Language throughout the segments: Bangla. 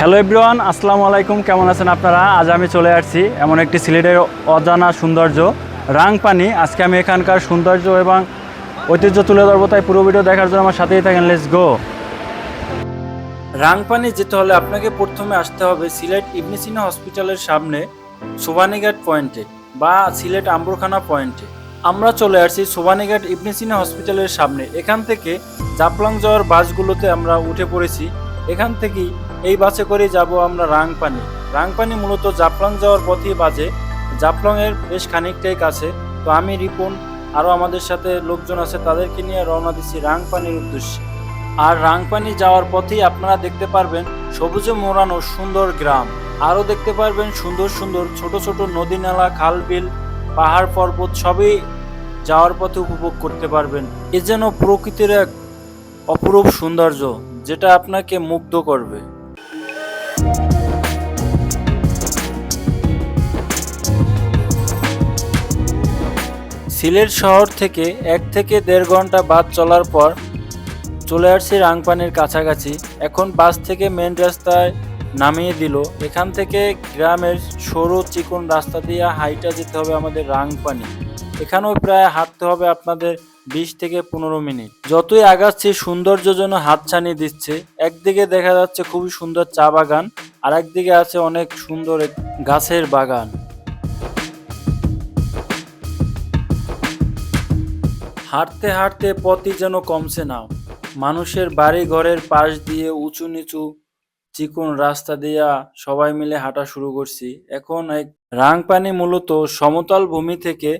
হ্যালো এভরিওয়ান আসসালামু আলাইকুম। কেমন আছেন আপনারা? আজ আমি চলে আসছি এমন একটি সিলেটের অজানা সৌন্দর্য, রাংপানি। আজকে আমি এখানকার সৌন্দর্য এবং ঐতিহ্য তুলে ধরবো, তাই পুরো ভিডিও দেখার জন্য আমার সাথেই থাকেন। লেটস গো রাংপানি যেতে হলে আপনাকে প্রথমে আসতে হবে সিলেট ইবনিসিনা হসপিটালের সামনে সোবানীঘাট পয়েন্টে বা সিলেট আম্বরখানা পয়েন্টে। আমরা চলে আসছি সোবানীঘাট ইবনিসিনা হসপিটালের সামনে। এখান থেকে জাপলং যাওয়ার বাসগুলোতে আমরা উঠে পড়েছি। এখান থেকেই এই বাসে করে যাব আমরা রাংপানি। রাংপানি মূলত জাপলং যাওয়ার পথেই বাজে। জাপলং এর বেশ খানিকটাই কাছে। তো আমি, রিপন, আরও আমাদের সাথে লোকজন আছে, তাদেরকে নিয়ে রওনা দিচ্ছি রাংপানির উদ্দেশ্যে। আর রাংপানি যাওয়ার পথেই আপনারা দেখতে পারবেন সবুজে মোড়ানো সুন্দর গ্রাম। আরও দেখতে পারবেন সুন্দর সুন্দর ছোট ছোট নদী নালা খাল বিল পাহাড় পর্বত, সবই যাওয়ার পথে উপভোগ করতে পারবেন। এ যেন প্রকৃতির এক অপরূপ সৌন্দর্য, যেটা আপনাকে মুগ্ধ করবে। সিলেট শহর থেকে এক থেকে দেড় ঘণ্টা বাস চলার পর চলে আসছি রাংপানির কাছাকাছি। এখন বাস থেকে মেন রাস্তায় নামিয়ে দিল। এখান থেকে গ্রামের সরু চিকন রাস্তা দিয়ে হাইটা যেতে হবে আমাদের রাংপানি। এখানেও প্রায় হাঁটতে হবে আপনাদের বিশ থেকে পনেরো মিনিট। যতই আগাচ্ছি, সৌন্দর্য যেন হাত ছানিয়ে দিচ্ছে। একদিকে দেখা যাচ্ছে খুবই সুন্দর চা বাগান আর একদিকে আছে অনেক সুন্দর গাছের বাগান। হাঁটতে হাঁটতে পথই যেন কমছে না। মানুষের বাড়ি ঘরের পাশ দিয়ে উঁচু নিচু চিকন রাস্তা দিয়া সবাই মিলে হাঁটা শুরু করছি। এখন এক রাংপানি মূলত সমতল ভূমি থেকে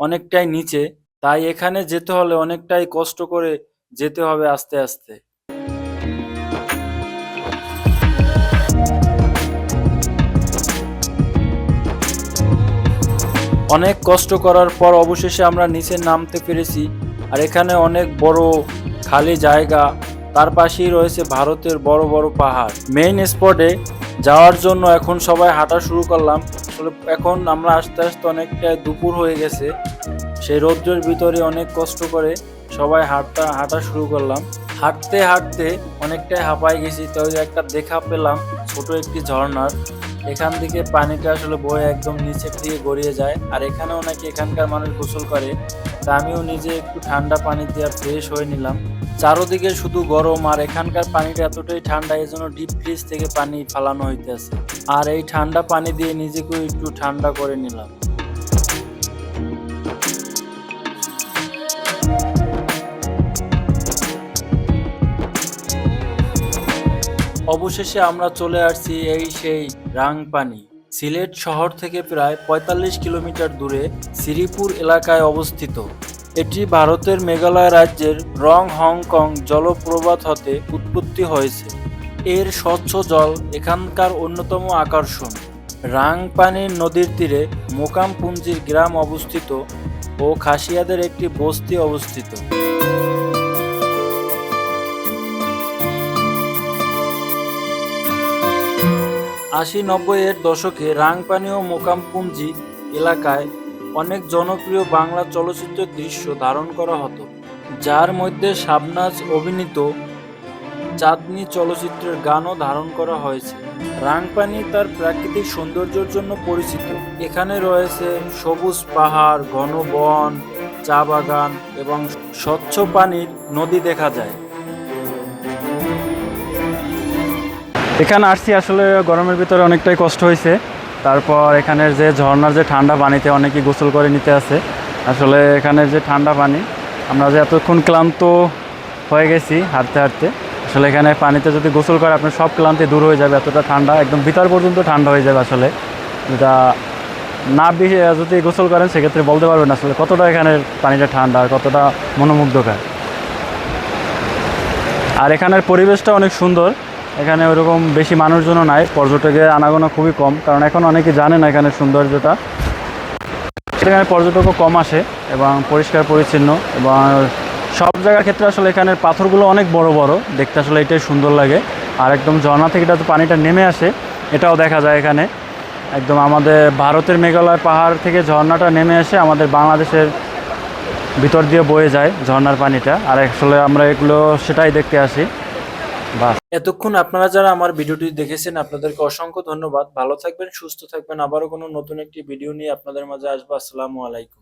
অনেকটাই নিচে, তাই এখানে যেতে হলে অনেকটাই কষ্ট করে যেতে হবে আস্তে আস্তে। অনেক কষ্ট করার পর অবশেষে আমরা নিচে নামতে পেরেছি। আর এখানে অনেক বড় খালি জায়গা, তার পাশেই রয়েছে ভারতের বড় বড় পাহাড়। মেইন স্পটে যাওয়ার জন্য এখন সবাই হাঁটা শুরু করলাম। এখন আমরা আস্তে আস্তে অনেকটা দুপুর হয়ে গেছে। সেই রৌদ্রের ভিতরে অনেক কষ্ট করে সবাই হাঁটা হাঁটা শুরু করলাম। হাঁটতে হাঁটতে অনেকটাই হাঁপাই গেছি। তো ওই যে একটা দেখা পেলাম, ছোট একটি ঝর্ণার। এখান থেকে পানিটা আসলে বয়ে একদম নিচের দিয়ে গড়িয়ে যায়। আর এখানেও নাকি এখানকার মানুষ গোসল করে। তা আমিও নিজে একটু ঠান্ডা পানি দিয়ে ফ্রেশ হয়ে নিলাম। চারোদিকে শুধু গরম, আর এখানকার পানিটা এতটাই ঠান্ডা এই জন্য ডিপ ফ্রিজ থেকে পানি ফালানো হইতেছে। আর এই ঠান্ডা পানি দিয়ে নিজেকেও একটু ঠান্ডা করে নিলাম। অবশেষে আমরা চলে আসছি এই সেই রাংপানি। সিলেট শহর থেকে প্রায় ৪৫ কিলোমিটার দূরে শ্রীপুর এলাকায় অবস্থিত। এটি ভারতের মেঘালয় রাজ্যের রং হংকং জলপ্রপাত হতে উৎপত্তি হয়েছে। এর স্বচ্ছ জল এখানকার অন্যতম আকর্ষণ। রাংপানির নদীর তীরে মোকামপুঞ্জির গ্রাম অবস্থিত ও খাসিয়াদের একটি বস্তি অবস্থিত। আশি নব্বই এর দশকে রাংপানি ও মোকামপুঞ্জি এলাকায় অনেক জনপ্রিয় বাংলা চলচ্চিত্রের দৃশ্য ধারণ করা হতো, যার মধ্যে শাবনাজ অভিনীত চাঁদনি চলচ্চিত্রের গানও ধারণ করা হয়েছে। রাংপানি তার প্রাকৃতিক সৌন্দর্যের জন্য পরিচিত। এখানে রয়েছে সবুজ পাহাড়, ঘন বন, চা বাগান এবং স্বচ্ছ পানির নদী দেখা যায়। এখানে আসছি আসলে গরমের ভিতরে অনেকটাই কষ্ট হয়েছে। তারপর এখানের যে ঝর্ণার যে ঠান্ডা পানিতে অনেকেই গোসল করে নিতে আছে। আসলে এখানের যে ঠান্ডা পানি, আমরা যে এতক্ষণ ক্লান্ত হয়ে গেছি হাঁটতে হাঁটতে, আসলে এখানে পানিতে যদি গোসল করে আপনার সব ক্লান্তি দূর হয়ে যাবে, এতটা ঠান্ডা, একদম ভিতর পর্যন্ত ঠান্ডা হয়ে যাবে আসলে। যেটা না যদি গোসল করেন, সেক্ষেত্রে বলতে পারবেন আসলে কতটা এখানের পানিটা ঠান্ডা আর কতটা মনোমুগ্ধকর। আর এখানের পরিবেশটা অনেক সুন্দর। এখানে ওরকম বেশি মানুষজনও নাই, পর্যটকের আনাগোনা খুবই কম, কারণ এখন অনেকে জানে না এখানে সৌন্দর্যটা। এখানে পর্যটকও কম আসে এবং পরিষ্কার, পরিচ্ছন্ন এবং সব জায়গার ক্ষেত্রে আসলে এখানের পাথরগুলো অনেক বড় বড়। দেখতে আসলে এটাই সুন্দর লাগে। আর একদম ঝর্ণা থেকে এটা তো পানিটা নেমে আসে, এটাও দেখা যায় এখানে। একদম আমাদের ভারতের মেঘালয় পাহাড় থেকে ঝর্ণাটা নেমে এসে আমাদের বাংলাদেশের ভিতর দিয়ে বয়ে যায় ঝর্ণার পানিটা। আর আসলে আমরা এগুলো সেটাই দেখতে আসি। এতক্ষণ আপনারা যারা আমার ভিডিওটি দেখেছেন, আপনাদেরকে অসংখ্য ধন্যবাদ। ভালো থাকবেন, সুস্থ থাকবেন। আবারও কোনো নতুন একটি ভিডিও নিয়ে আপনাদের মাঝে আসব। আসসালামু আলাইকুম।